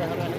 এরকম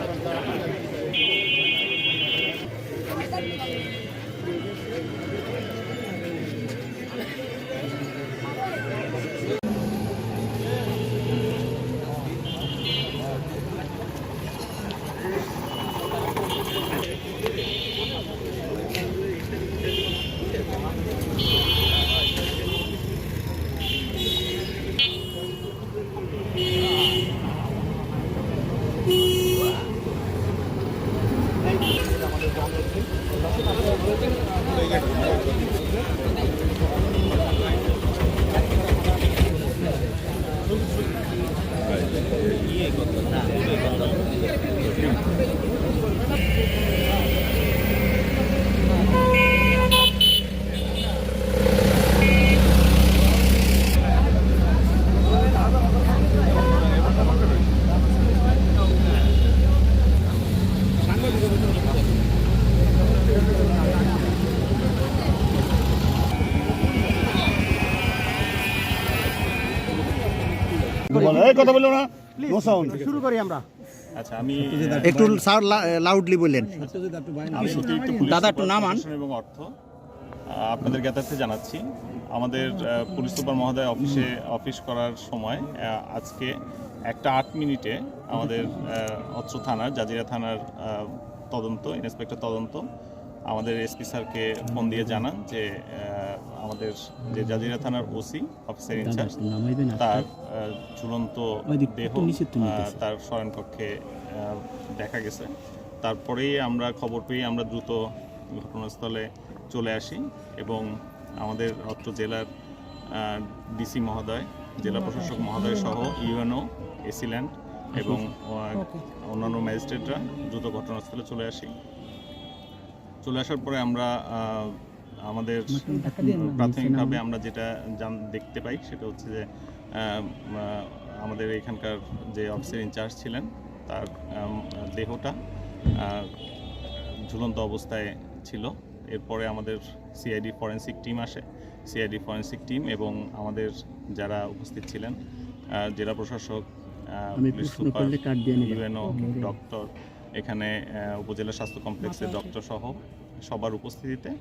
বলো, এই কথা বলল না। নো সাউন্ড শুরু করি আমরা। আচ্ছা আমি একটু লাউডলি বললেন। দাদা, একটু নামান। এবং অর্থ। আপনাদের জ্ঞাতার্থে জানাচ্ছি। আমাদের পুলিশ সুপার মহোদয় অফিসে অফিস করার সময় আজকে একটা আট মিনিটে আমাদের অত্র থানার জাজিরা থানার তদন্ত ইন্সপেক্টর তদন্ত আমাদের এসপি স্যারকে ফোন দিয়ে জানান যে আমাদের যে জাজিরা থানার ওসি অফিসার ইনচার্জ তার ঝুলন্ত দেহ তার শয়নকক্ষে আহ, দেখা গেছে। তারপরেই আমরা খবর পেয়ে আমরা দ্রুত ঘটনাস্থলে চলে আসি এবং আমাদের অত্র জেলার ডিসি মহোদয় জেলা প্রশাসক মহোদয় সহ ইউএনও এসিল্যান্ড এবং অন্যান্য ম্যাজিস্ট্রেটরা দ্রুত ঘটনাস্থলে চলে আসি। চলে আসার পরে আমরা আমাদের প্রাথমিকভাবে আমরা যেটা জান- দেখতে পাই সেটা হচ্ছে যে আমাদের এখানকার যে অফিসার ইনচার্জ ছিলেন তার দেহটা ঝুলন্ত অবস্থায় ছিল। এরপরে আমাদের সিআইডি ফরেন্সিক টিম আসে। সিআইডি ফরেন্সিক টিম এবং আমাদের যারা উপস্থিত ছিলেন জেলা প্রশাসক পুলিশ সুপার ইউএনও ডক্টর এখানে উপজেলা স্বাস্থ্য কমপ্লেক্সের ডক্টর সহ সবার উপস্থিতিতে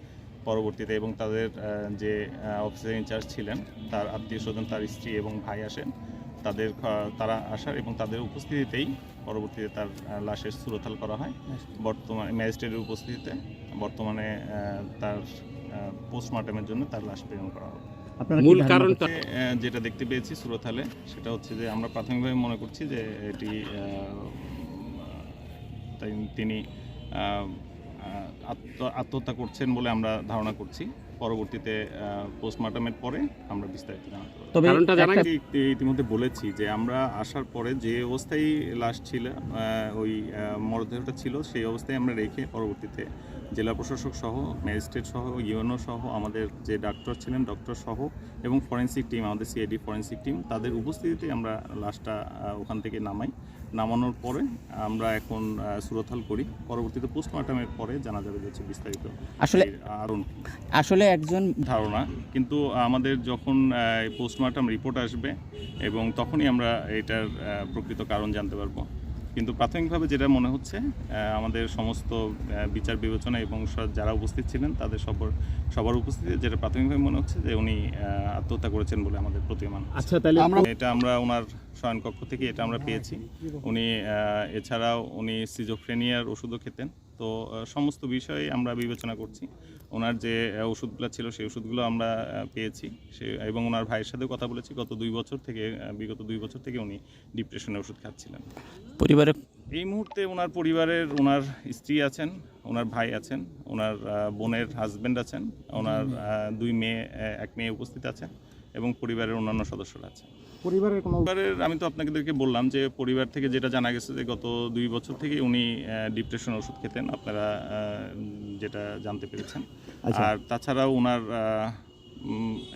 পরবর্তীতে এবং তাদের যে অফিসার ইনচার্জ ছিলেন তার আত্মীয় স্বজন তার স্ত্রী এবং ভাই আসেন তাদের তারা আসার এবং তাদের উপস্থিতিতেই পরবর্তীতে তার লাশের সুরতাল করা হয়। বর্তমানে ম্যাজিস্ট্রেটের উপস্থিতিতে বর্তমানে তার পোস্টমর্টমের জন্য তার লাশ প্রেরণ করা হবে। মূল কারণটা যেটা দেখতে পেয়েছি সুরতহালে সেটা হচ্ছে যে আমরা প্রাথমিকভাবে মনে করছি যে এটি তিনি আত্মহত্যা করছেন বলে আমরা ধারণা করছি। পরবর্তীতে পোস্টমর্টমের পরে আমরা বিস্তারিত জানাতে পারব। তবে কারণটা জানা ইতিমধ্যে বলেছি যে আমরা আসার পরে যে অবস্থায় লাশ ছিল ওই মরদেহটা ছিল সেই অবস্থায় আমরা রেখে পরবর্তীতে জেলা প্রশাসক সহ ম্যাজিস্ট্রেট সহ ইউএনও সহ আমাদের যে ডাক্তার ছিলেন ডক্টর সহ এবং ফরেন্সিক টিম আমাদের সিআইডি ফরেন্সিক টিম তাদের উপস্থিতিতে আমরা লাশটা ওখান থেকে নামাই। নামানোর পরে আমরা এখন আহ, সুরতহাল করি। পরবর্তীতে পোস্টমর্টমের পরে জানা যাবে যে বিস্তারিত আসলে আসলে একজন ধারণা কিন্তু আমাদের যখন পোস্টমর্টম রিপোর্ট আসবে এবং তখনই আমরা এটার প্রকৃত কারণ জানতে পারব। কিন্তু প্রাথমিকভাবে যেটা মনে হচ্ছে আমাদের সমস্ত বিচার বিবেচনা এবং স- যারা উপস্থিত ছিলেন তাদের সবার সবার উপস্থিতিতে যেটা প্রাথমিকভাবে মনে হচ্ছে যে উনি আত্মহত্যা করেছেন বলে আমাদের প্রতীয়মান আচ্ছা তাহলে এটা আমরা ওনার শয়নকক্ষ থেকে এটা আমরা পেয়েছি। উনি এছাড়াও উনি সিজোফ্রেনিয়ার ওষুধও খেতেন। তো সমস্ত বিষয়ে আমরা বিবেচনা করছি। ওনার যে ওষুধগুলো ছিল সেই ওষুধগুলো আমরা পেয়েছি। সে এবং ওনার ভাইয়ের সাথেও কথা বলেছি। গত দুই বছর থেকে বিগত দুই বছর থেকে উনি ডিপ্রেশনের ওষুধ খাচ্ছিলেন। পরিবারে এই মুহূর্তে ওনার পরিবারের ওনার স্ত্রী আছেন ওনার ভাই আছেন ওনার বোনের হাজবেন্ড আছেন ওনার দুই মেয়ে এক মেয়ে উপস্থিত আছেন। এবং পরিবারের অন্যান্য সদস্যরা আছেন। পরিবারের কোনো পরিবারের আমি তো আপনাদেরকে বললাম যে পরিবার থেকে যেটা জানা গেছে যে গত দুই বছর থেকে উনি ডিপ্রেশন ওষুধ খেতেন। আপনারা যেটা জানতে পেরেছেন। আর তাছাড়াও ওনার আহ,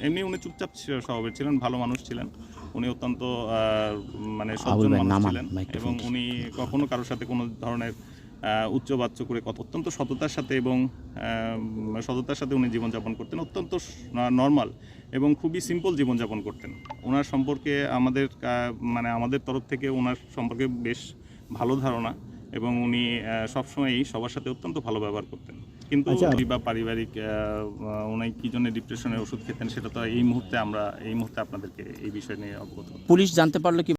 এমনি উনি চুপচাপ স্বভাবের ছিলেন ভালো মানুষ ছিলেন। উনি অত্যন্ত আহ, মানে সজ্জন মানুষ ছিলেন। এবং উনি কখনো কারোর সাথে কোনো ধরনের উচ্চ বাচ্চ করে কথা অত্যন্ত সততার সাথে এবং সততার সাথে উনি জীবনযাপন করতেন। অত্যন্ত নর্মাল এবং খুবই সিম্পল জীবনযাপন করতেন। ওনার সম্পর্কে আমাদের মানে আমাদের তরফ থেকে ওনার সম্পর্কে বেশ ভালো ধারণা এবং উনি সবসময়ই সবার সাথে অত্যন্ত ভালো ব্যবহার করতেন। কিন্তু বা পারিবারিক উনি কি জন্য ডিপ্রেশনের ওষুধ খেতেন সেটা তো এই মুহূর্তে আমরা এই মুহূর্তে আপনাদেরকে এই বিষয় নিয়ে অবগত পুলিশ জানতে পারল কি